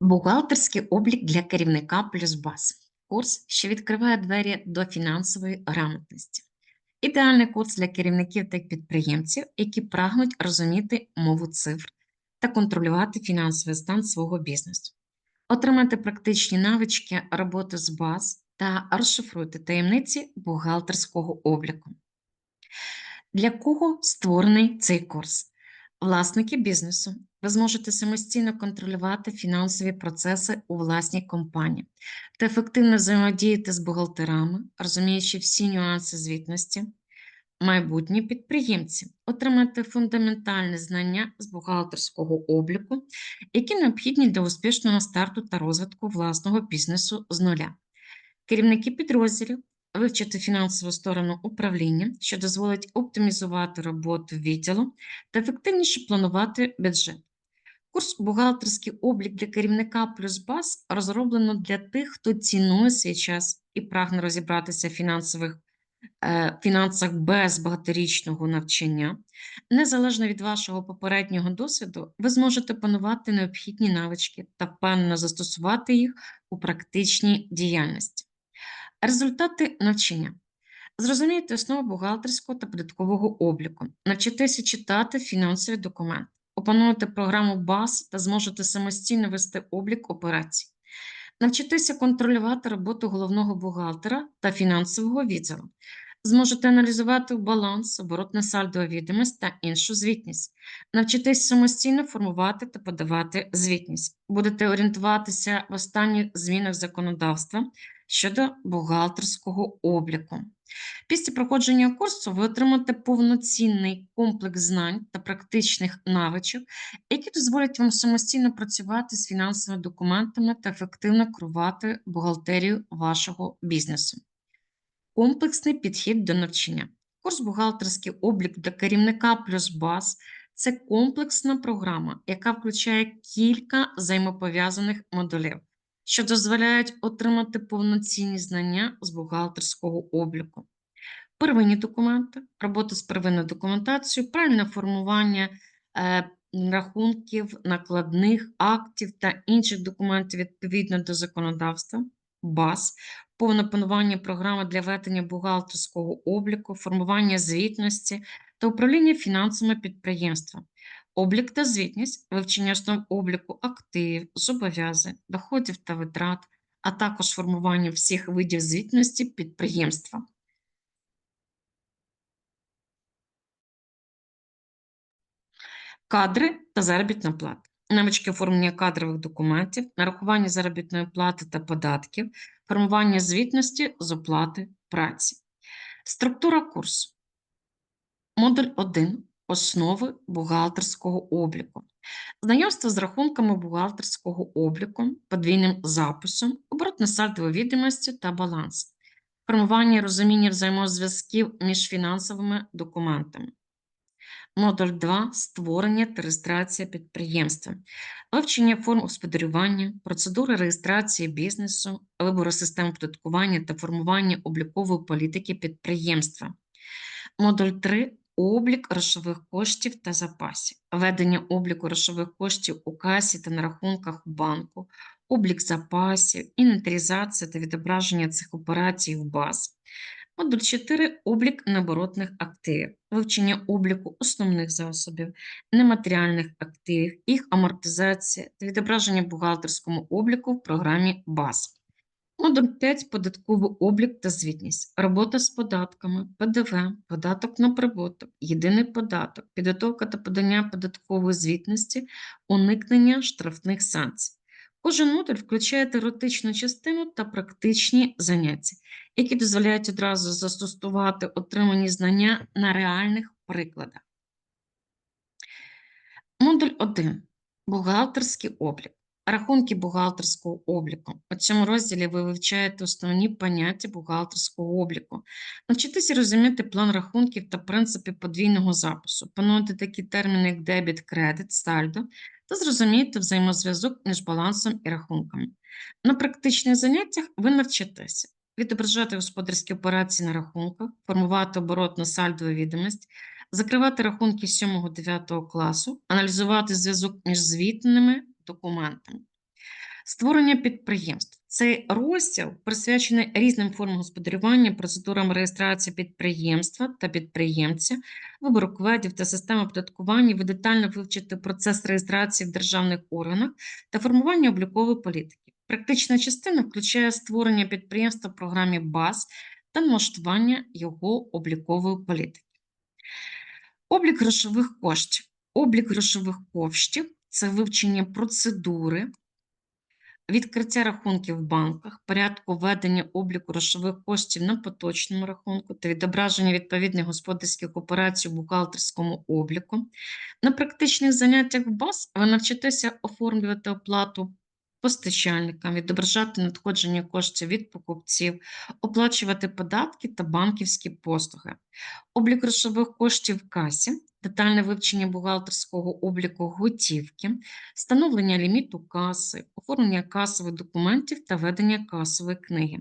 Бухгалтерський облік для керівника плюс баз. Курс, що відкриває двері до фінансової грамотності. Ідеальний курс для керівників та підприємців, які прагнуть розуміти мову цифр та контролювати фінансовий стан свого бізнесу. Отримати практичні навички роботи з баз та розшифруйте таємниці бухгалтерського обліку. Для кого створений цей курс? Власники бізнесу. Ви зможете самостійно контролювати фінансові процеси у власній компанії та ефективно взаємодіяти з бухгалтерами, розуміючи всі нюанси звітності. Майбутні підприємці отримати фундаментальні знання з бухгалтерського обліку, які необхідні для успішного старту та розвитку власного бізнесу з нуля. Керівники підрозділів вивчити фінансову сторону управління, що дозволить оптимізувати роботу відділу та ефективніше планувати бюджет. Курс бухгалтерський облік для керівника плюс баз розроблено для тих, хто цінує свій час і прагне розібратися в фінансових е, фінансах без багаторічного навчання. Незалежно від вашого попереднього досвіду, ви зможете панувати необхідні навички та впевнено застосувати їх у практичній діяльності. Результати навчання. Зрозумійте основу бухгалтерського та податкового обліку. Навчитеся читати фінансові документи. Опануйте програму БАС та зможете самостійно вести облік операцій. Навчитеся контролювати роботу головного бухгалтера та фінансового відділу. Зможете аналізувати баланс, оборотне сальдо відомість та іншу звітність. Навчитесь самостійно формувати та подавати звітність. Будете орієнтуватися в останніх змінах законодавства щодо бухгалтерського обліку. Після проходження курсу ви отримаєте повноцінний комплекс знань та практичних навичок, які дозволять вам самостійно працювати з фінансовими документами та ефективно керувати бухгалтерію вашого бізнесу. Комплексний підхід до навчання. Курс бухгалтерський облік для керівника плюс баз це комплексна програма, яка включає кілька взаємопов'язаних модулів що дозволяють отримати повноцінні знання з бухгалтерського обліку. Первинні документи, робота з первинною документацією, правильне формування е, рахунків, накладних актів та інших документів відповідно до законодавства, БАС, повне панування програми для ведення бухгалтерського обліку, формування звітності та управління фінансами підприємства. Облік та звітність, вивчення основ обліку активів, зобов'язань, доходів та витрат, а також формування всіх видів звітності підприємства. Кадри та заробітна плата. Навички оформлення кадрових документів, нарахування заробітної плати та податків, формування звітності з оплати праці. Структура курсу. Модуль 1 Основи бухгалтерського обліку. Знайомство з рахунками бухгалтерського обліку, подвійним записом, оборотне сальдової відомості та баланс, формування і розуміння взаємозв'язків між фінансовими документами. Модуль 2 створення та реєстрація підприємства, вивчення форм господарювання, процедури реєстрації бізнесу, вибору систем оподаткування та формування облікової політики підприємства. Модуль 3 облік грошових коштів та запасів, ведення обліку грошових коштів у касі та на рахунках банку, облік запасів, інвентаризація та відображення цих операцій в баз. Модуль 4 облік необоротних активів, вивчення обліку основних засобів, нематеріальних активів, їх амортизація та відображення бухгалтерському обліку в програмі БАЗ. Модуль 5 податковий облік та звітність, робота з податками, ПДВ, податок на прибуток, єдиний податок, підготовка та подання податкової звітності, уникнення штрафних санкцій. Кожен модуль включає теоретичну частину та практичні заняття, які дозволяють одразу застосувати отримані знання на реальних прикладах. Модуль 1. Бухгалтерський облік. Рахунки бухгалтерського обліку. У цьому розділі ви вивчаєте основні поняття бухгалтерського обліку. Навчитися розуміти план рахунків та принципи подвійного запису, пануйте такі терміни, як дебіт, кредит, сальдо, та зрозумієте взаємозв'язок між балансом і рахунками. На практичних заняттях ви навчитеся відображати господарські операції на рахунках, формувати оборотну сальдову відомість, закривати рахунки 7-9 класу, аналізувати зв'язок між звітними документами. Створення підприємств. Цей розділ присвячений різним формам господарювання, процедурам реєстрації підприємства та підприємця, вибору кведів та системи оподаткування. Ви детально вивчите процес реєстрації в державних органах та формування облікової політики. Практична частина включає створення підприємства в програмі БАЗ та налаштування його облікової політики. Облік грошових коштів. Облік грошових коштів це вивчення процедури, відкриття рахунків в банках, порядку ведення обліку грошових коштів на поточному рахунку та відображення відповідних господарських операцій у бухгалтерському обліку. На практичних заняттях в БАС ви навчитеся оформлювати оплату постачальникам, відображати надходження коштів від покупців, оплачувати податки та банківські послуги. Облік грошових коштів в касі, детальне вивчення бухгалтерського обліку готівки, встановлення ліміту каси, оформлення касових документів та ведення касової книги.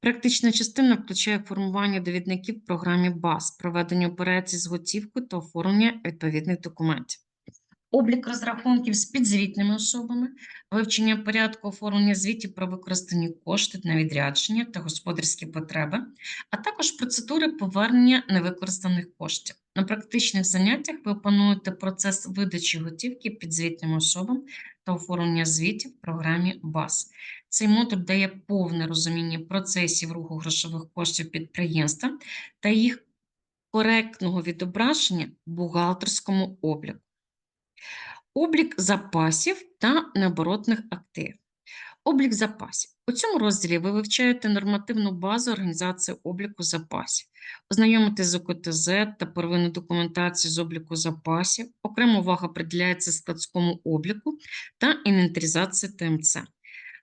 Практична частина включає формування довідників в програмі БАС, проведення операцій з готівкою та оформлення відповідних документів. Облік розрахунків з підзвітними особами, вивчення порядку оформлення звітів про використані кошти на відрядження та господарські потреби, а також процедури повернення невикористаних коштів. На практичних заняттях ви опануєте процес видачі готівки підзвітним особам та оформлення звітів в програмі БАС. Цей модуль дає повне розуміння процесів руху грошових коштів підприємства та їх коректного відображення в бухгалтерському обліку. Облік запасів та необоротних активів. Облік запасів. У цьому розділі ви вивчаєте нормативну базу організації обліку запасів, ознайомитесь з ОКТЗ та первинну документацію з обліку запасів, окрема увага приділяється складському обліку та інвентаризації ТМЦ.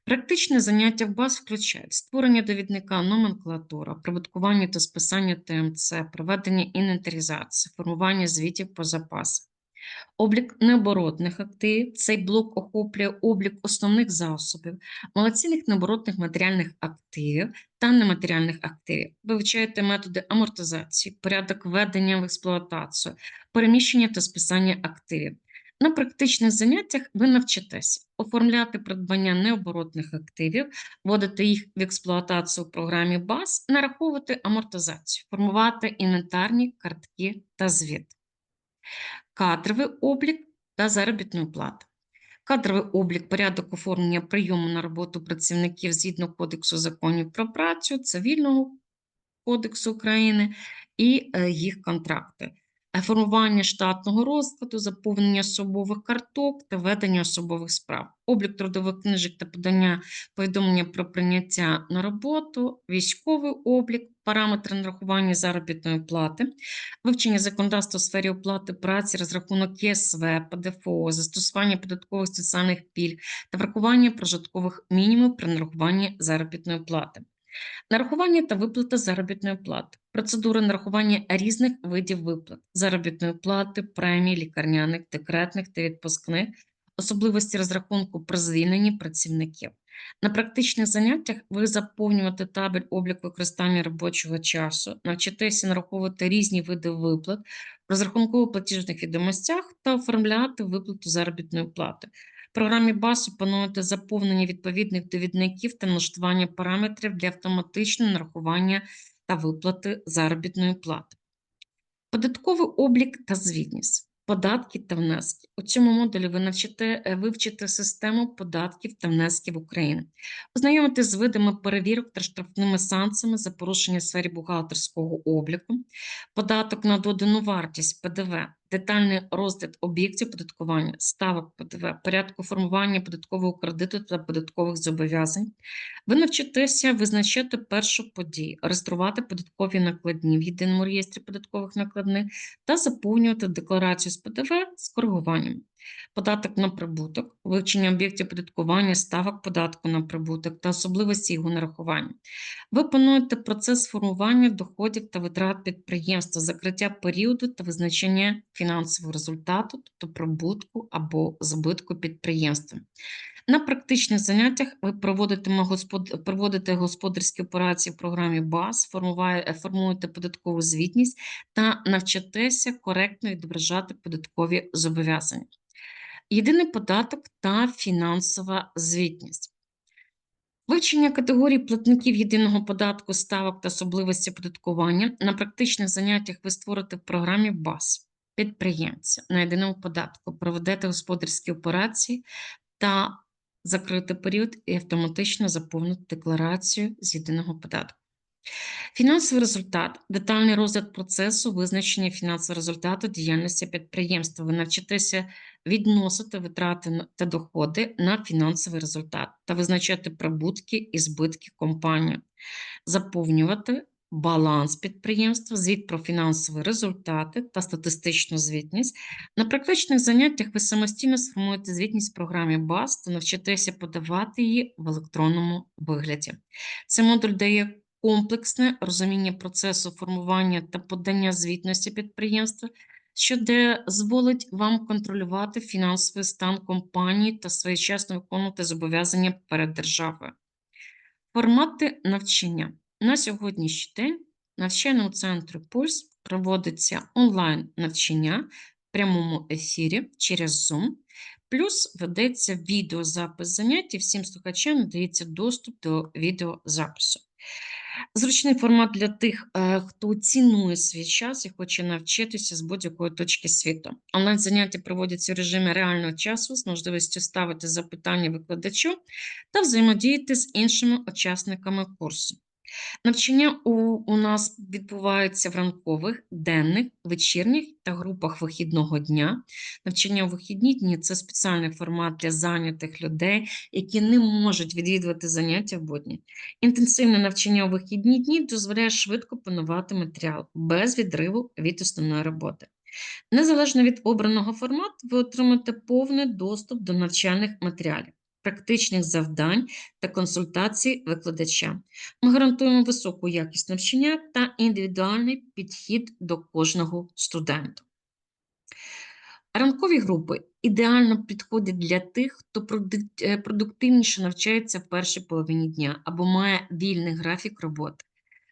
Практичне заняття в БАЗ включають створення довідника номенклатура, прибуткування та списання ТМЦ, проведення інвентаризації, формування звітів по запасах. Облік необоротних активів. Цей блок охоплює облік основних засобів, малоцінних необоротних матеріальних активів та нематеріальних активів. Вивчаєте методи амортизації, порядок введення в експлуатацію, переміщення та списання активів. На практичних заняттях ви навчитеся оформляти придбання необоротних активів, вводити їх в експлуатацію в програмі БАЗ, нараховувати амортизацію, формувати інвентарні картки та звіт кадровий облік та заробітну плату. Кадровий облік, порядок оформлення прийому на роботу працівників згідно Кодексу законів про працю, Цивільного кодексу України і е, їх контракти. Формування штатного розкладу, заповнення особових карток та ведення особових справ, облік трудових книжок та подання повідомлення про прийняття на роботу, військовий облік, параметри нарахування заробітної плати, вивчення законодавства у сфері оплати праці, розрахунок ЄСВ, ПДФО, застосування податкових соціальних пільг та врахування прожиткових мінімумів при нарахуванні заробітної плати. Нарахування та виплата заробітної плати, процедури нарахування різних видів виплат, заробітної плати, премій, лікарняних, декретних та відпускних, особливості розрахунку про звільнені працівників. На практичних заняттях ви заповнювати табель обліку використання робочого часу, навчитеся нараховувати різні види виплат, розрахунково платіжних відомостях та оформляти виплату заробітної плати. В програмі БАС опануєте заповнення відповідних довідників та налаштування параметрів для автоматичного нарахування та виплати заробітної плати. Податковий облік та звітність. Податки та внески. У цьому модулі ви навчите е, вивчити систему податків та внесків України, ознайомитись з видами перевірок та штрафними санкціями за порушення в сфері бухгалтерського обліку, податок на додану вартість ПДВ, детальний розгляд об'єктів податкування, ставок ПДВ, порядку формування податкового кредиту та податкових зобов'язань. Ви навчитеся визначати першу подію, реєструвати податкові накладні в єдиному реєстрі податкових накладних та заповнювати декларацію з ПДВ з коригуванням. Податок на прибуток, вивчення об'єктів податкування, ставок податку на прибуток та особливості його нарахування. Ви плануєте процес формування доходів та витрат підприємства, закриття періоду та визначення фінансового результату, тобто прибутку або збитку підприємства. На практичних заняттях ви проводите господарські операції в програмі БАС, формуєте податкову звітність та навчитеся коректно відображати податкові зобов'язання. Єдиний податок та фінансова звітність. Вивчення категорій платників єдиного податку, ставок та особливості оподаткування на практичних заняттях ви створите в програмі БАС підприємця на єдиному податку, проведете господарські операції та закрити період і автоматично заповнити декларацію з єдиного податку. Фінансовий результат детальний розгляд процесу визначення фінансового результату діяльності підприємства. Ви навчитеся відносити витрати та доходи на фінансовий результат та визначати прибутки і збитки компанії, заповнювати баланс підприємства, звіт про фінансові результати та статистичну звітність. На практичних заняттях ви самостійно сформуєте звітність в програмі БАС та навчитеся подавати її в електронному вигляді. Цей модуль дає комплексне розуміння процесу формування та подання звітності підприємства, що дозволить вам контролювати фінансовий стан компанії та своєчасно виконувати зобов'язання перед державою. Формати навчання. На сьогоднішній день навчальному центрі Пульс проводиться онлайн навчання в прямому ефірі через Zoom, плюс ведеться відеозапис занять і всім слухачам надається доступ до відеозапису. Зручний формат для тих, е, хто цінує свій час і хоче навчитися з будь-якої точки світу. Онлайн-заняття проводяться в режимі реального часу з можливістю ставити запитання викладачу та взаємодіяти з іншими учасниками курсу. Навчання у, у нас відбувається в ранкових, денних, вечірніх та групах вихідного дня. Навчання у вихідні дні це спеціальний формат для зайнятих людей, які не можуть відвідувати заняття в будні. Інтенсивне навчання у вихідні дні дозволяє швидко панувати матеріал без відриву від основної роботи. Незалежно від обраного формату, ви отримаєте повний доступ до навчальних матеріалів, практичних завдань та консультацій викладача. Ми гарантуємо високу якість навчання та індивідуальний підхід до кожного студента. Ранкові групи ідеально підходять для тих, хто е, продуктивніше навчається в першій половині дня або має вільний графік роботи.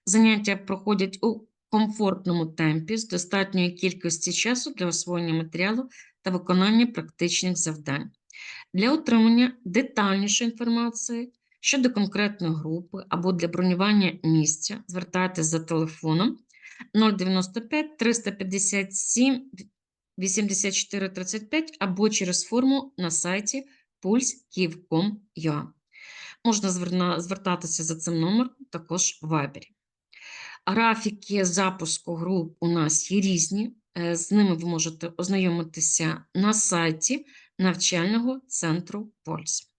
Заняття проходять у комфортному темпі з достатньою кількістю часу для освоєння матеріалу та виконання практичних завдань. Для отримання детальнішої інформації щодо конкретної групи або для бронювання місця звертайтеся за телефоном 095 357 8435 або через форму на сайті pulse.kiev.com.ua. Можна звертатися за цим номером також в Viber. Графіки запуску груп у нас є різні. е, З ними ви можете ознайомитися на сайті навчального центру Польс.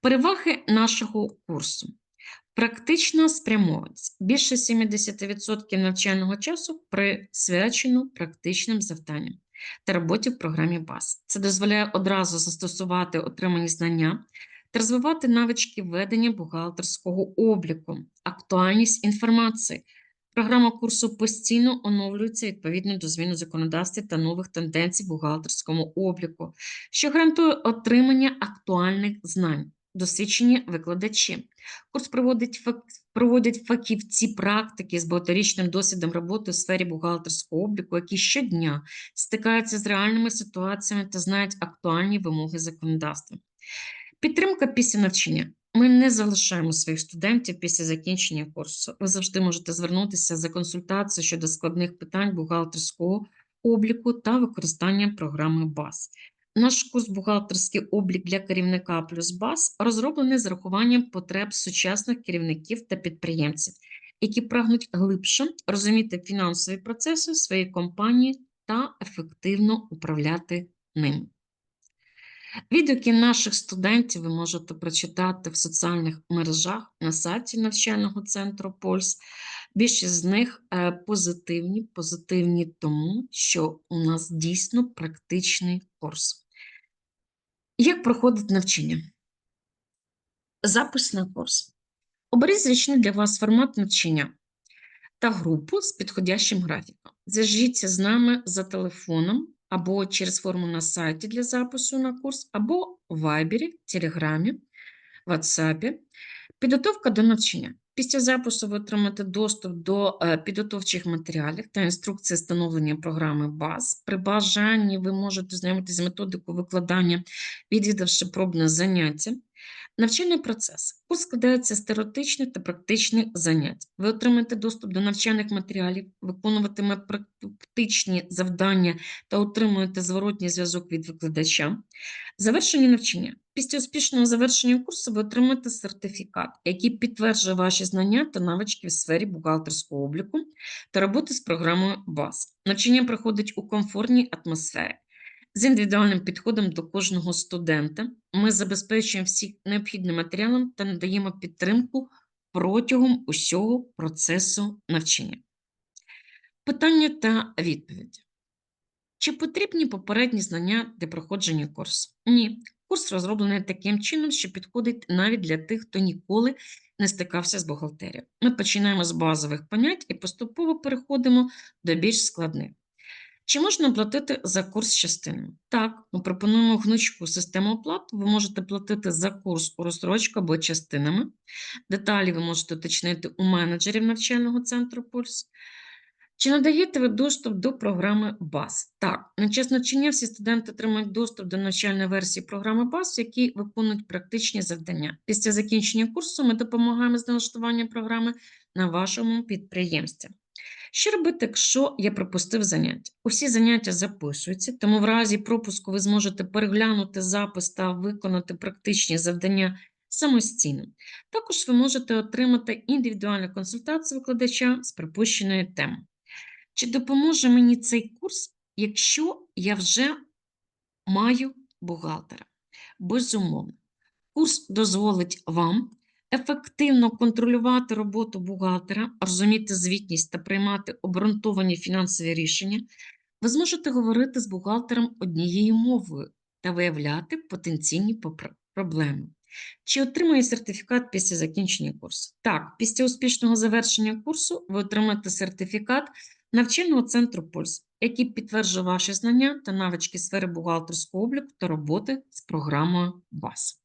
Переваги нашого курсу. Практична спрямованість. Більше 70% навчального часу присвячено практичним завданням та роботі в програмі БАС. Це дозволяє одразу застосувати отримані знання та розвивати навички ведення бухгалтерського обліку, актуальність інформації. Програма курсу постійно оновлюється відповідно до змін у законодавстві та нових тенденцій в бухгалтерському обліку, що гарантує отримання актуальних знань, досвідчені викладачі. Курс проводить проводять фахівці практики з багаторічним досвідом роботи у сфері бухгалтерського обліку, які щодня стикаються з реальними ситуаціями та знають актуальні вимоги законодавства. Підтримка після навчання. Ми не залишаємо своїх студентів після закінчення курсу. Ви завжди можете звернутися за консультацією щодо складних питань бухгалтерського обліку та використання програми БАС. Наш курс бухгалтерський облік для керівника плюс БАС розроблений з урахуванням потреб сучасних керівників та підприємців, які прагнуть глибше розуміти фінансові процеси своєї компанії та ефективно управляти ними. Відгуки наших студентів ви можете прочитати в соціальних мережах на сайті навчального центру Польс. Більшість з них е, позитивні, позитивні тому, що у нас дійсно практичний курс. Як проходить навчання? Запис на курс. Оберіть зручний для вас формат навчання та групу з підходящим графіком. Зв'яжіться з нами за телефоном або через форму на сайті для запису на курс, або в Viber, Телеграмі, WhatsApp. Підготовка до навчання. Після запису ви отримаєте доступ до е, підготовчих матеріалів та інструкції встановлення програми БАЗ. При бажанні ви можете знайомитися з методикою викладання, відвідавши пробне заняття. Навчальний процес. Курс складається з теоретичних та практичних занять. Ви отримаєте доступ до навчальних матеріалів, виконуватиме практичні завдання та отримуєте зворотній зв'язок від викладача. Завершення навчання. Після успішного завершення курсу ви отримаєте сертифікат, який підтверджує ваші знання та навички в сфері бухгалтерського обліку та роботи з програмою БАС. Навчання проходить у комфортній атмосфері. З індивідуальним підходом до кожного студента ми забезпечуємо всіх необхідним матеріалом та надаємо підтримку протягом усього процесу навчання. Питання та відповідь. Чи потрібні попередні знання для проходження курсу? Ні. Курс розроблений таким чином, що підходить навіть для тих, хто ніколи не стикався з бухгалтерією. Ми починаємо з базових понять і поступово переходимо до більш складних. Чи можна платити за курс частинами? Так, ми пропонуємо гнучку систему оплат. Ви можете платити за курс у розстрочку або частинами. Деталі ви можете уточнити у менеджерів навчального центру Пульс. Чи надаєте ви доступ до програми БАС? Так, на час навчання всі студенти отримують доступ до навчальної версії програми БАС, які виконують практичні завдання. Після закінчення курсу ми допомагаємо з налаштуванням програми на вашому підприємстві. Що робити, якщо я пропустив заняття? Усі заняття записуються, тому в разі пропуску ви зможете переглянути запис та виконати практичні завдання самостійно. Також ви можете отримати індивідуальну консультацію викладача з припущеної теми. Чи допоможе мені цей курс, якщо я вже маю бухгалтера? Безумовно, курс дозволить вам ефективно контролювати роботу бухгалтера, розуміти звітність та приймати обґрунтовані фінансові рішення. Ви зможете говорити з бухгалтером однією мовою та виявляти потенційні проблеми. Чи отримує сертифікат після закінчення курсу? Так, після успішного завершення курсу ви отримаєте сертифікат навчального центру Пульс, який підтверджує ваші знання та навички сфери бухгалтерського обліку та роботи з програмою БАС.